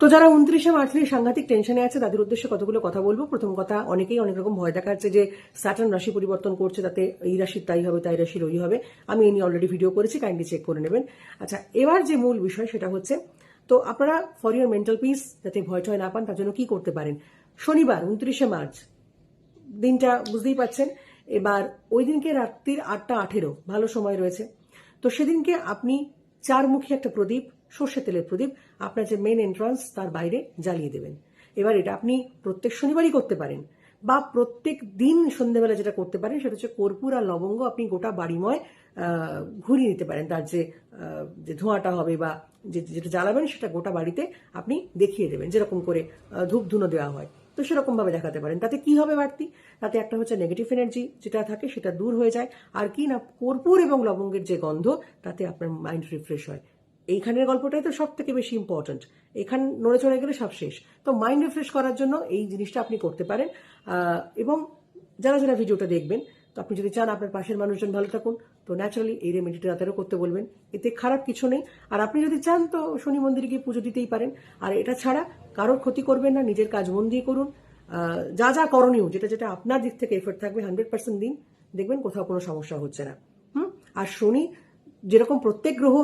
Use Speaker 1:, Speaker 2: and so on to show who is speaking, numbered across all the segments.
Speaker 1: তো যারা উনত্রিশে মার্চ নিয়ে সাংঘাতিক টেনশনে আছে, তাদের উদ্দেশ্যে কতগুলো কথা বলব? প্রথম কথা, অনেকেই অনেক রকম ভয় দেখাচ্ছে যে স্যাটার্ন রাশি পরিবর্তন করছে, তাতে এই রাশির তাই হবে, তাই রাশির ওই হবে। আমি এই নিয়ে অলরেডি ভিডিও করেছি কাইন্ডলি চেক করে নেবেন। আচ্ছা এবার যে মূল বিষয়, সেটা হচ্ছে, তো আপনারা ফর ইউর মেন্টাল পিস যাতে ভয় টয় না পান, তার জন্য কি করতে পারেন? শনিবার, উনত্রিশে মার্চ, দিনটা বুঝতেই পাচ্ছেন, এবার ওই দিনকে রাত্রির আটটা আঠেরো, ভালো সময় রয়েছে। তো সেদিনকে আপনি চারমুখী একটা প্রদীপ সর্ষে তেলের প্রদীপ, আপনার যে মেন এন্ট্রান্স তার বাইরে জ্বালিয়ে দেবেন। এবার এটা আপনি প্রত্যেক শনিবারই করতে পারেন বা প্রত্যেক দিন সন্ধ্যেবেলা যেটা করতে পারেন সেটা হচ্ছে কর্পূর আর লবঙ্গ আপনি গোটা বাড়িময় ঘুরিয়ে নিতে পারেন। তার যে যে ধোঁয়াটা হবে বা যেটা জ্বালাবেন সেটা গোটা বাড়িতে আপনি দেখিয়ে দেবেন। যেরকম করে ধূপ ধুনো দেওয়া হয়। তো সেরকম ভাবে দেখাতে পারেন। তাতে কি হবে বাড়তি? তাতে একটা হচ্ছে নেগেটিভ এনার্জি যেটা থাকে সেটা দূর হয়ে যায়। আর কি না, কর্পূর এবং লবঙ্গের যে গন্ধ, তাতে আপনার মাইন্ড রিফ্রেশ হয়। এইখানের গল্পটাই তো সব থেকে বেশি ইম্পর্ট্যান্ট এখান নড়ে চড়ে গেলে সব শেষ। তো মাইন্ড রিফ্রেশ করার জন্য এই জিনিসটা আপনি করতে পারেন। এবং যারা যারা ভিডিওটা দেখবেন, তো আপনি যদি চান আপনার পাশের মানুষজন ভালো থাকুন, তো ন্যাচারালি এই রেমেডিটা তাদেরও করতে বলবেন। এতে খারাপ কিছু নেই। আর আপনি যদি চান তো শনি মন্দিরে গিয়ে পুজো দিতেই পারেন। আর এটা ছাড়া কারোর ক্ষতি করবেন না, নিজের কাজ মন দিয়ে করুন। যা যা করণীয়, যেটা যেটা আপনার দিক থেকে এফোর্ট থাকবে হান্ড্রেড পার্সেন্ট দিন, দেখবেন কোথাও কোনো সমস্যা হচ্ছে না। হুম? আর শনি যেরকম প্রত্যেক গ্রহ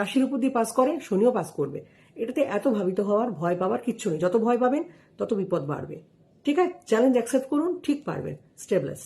Speaker 1: রাশির উপর দিয়ে পাস করে, শনিও পাস করবে। এটাতে এত ভাবিত হওয়ার, ভয় পাওয়ার কিচ্ছু নেই। যত ভয় পাবেন, তত বিপদ বাড়বে। ঠিক আছে? চ্যালেঞ্জ অ্যাকসেপ্ট করুন, ঠিক পারবেন। স্টেবলেস্ট